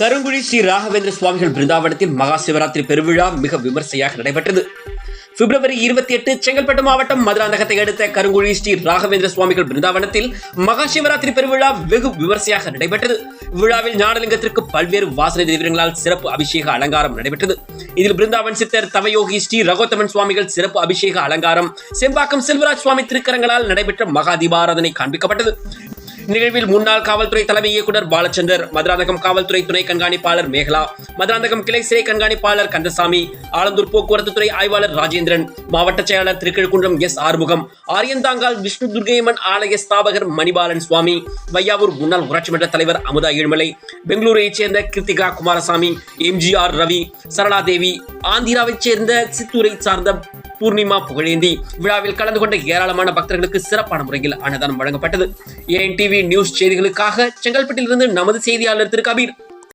கருங்குழி ஸ்ரீ ராகவேந்திர சுவாமிகள் பிருந்தாவனத்தில் மகா சிவராத்திரி பெருவிழா மிக விமர்சையாக நடைபெற்றது. பிப்ரவரி இருபத்தி எட்டு செங்கல்பட்டு மாவட்டம் மதுராந்தகத்தை அடுத்த கருங்குழி ஸ்ரீ ராகவேந்திர சுவாமிகள் பிருந்தாவனத்தில் மகா சிவராத்திரி பெருவிழா வெகு விமர்சையாக நடைபெற்றது. விழாவில் ஞானலிங்கத்திற்கு பல்வேறு வாசனை தெய்வங்களால் சிறப்பு அபிஷேக அலங்காரம் நடைபெற்றது. இதில் பிருந்தாவன் சித்தர் தவயோகி ஸ்ரீ ரகோத்தமன் சுவாமிகள் சிறப்பு அபிஷேக அலங்காரம் செம்பாக்கம் செல்வராஜ் சுவாமி திருக்கரங்களால் நடைபெற்ற மகா தீபாராதனை காண்பிக்கப்பட்டது. நிகழ்வில் முன்னாள் காவல்துறை தலைமை இயக்குனர் பாலச்சந்தர் மதுராந்தகம் காவல்துறை துணை கண்காணிப்பாளர் மேகலா மதுராந்தகம் கிளை சிறை கண்காணிப்பாளர் கந்தசாமி ஆலந்தூர் போக்குவரத்து துறை ஆய்வாளர் ராஜேந்திரன் மாவட்ட செயலாளர் திருக்கிழக்குன்றம் எஸ் ஆறுமுகம் ஆரியந்தாங்கால் விஷ்ணு துர்கையம்மன் ஆலய ஸ்தாபகர் மணிபாலன் சுவாமி வையாவூர் முன்னாள் ஊராட்சி மன்ற தலைவர் அமுதா ஏழுமலை பெங்களூரைச் சேர்ந்த கிருத்திகா குமாரசாமி எம்ஜிஆர் ரவி சரளாதேவி ஆந்திராவைச் சேர்ந்த சித்தூரை சார்ந்த பூர்ணிமா புகழேந்தி விழாவில் கலந்து கொண்ட ஏராளமான பக்தர்களுக்கு சிறப்பான முறையில் அன்னதானம் வழங்கப்பட்டது. ஏஎன் டிவி நியூஸ் செய்திகளுக்காக செங்கல்பட்டிலிருந்து நமது செய்தியாளர் திரு கபீர்.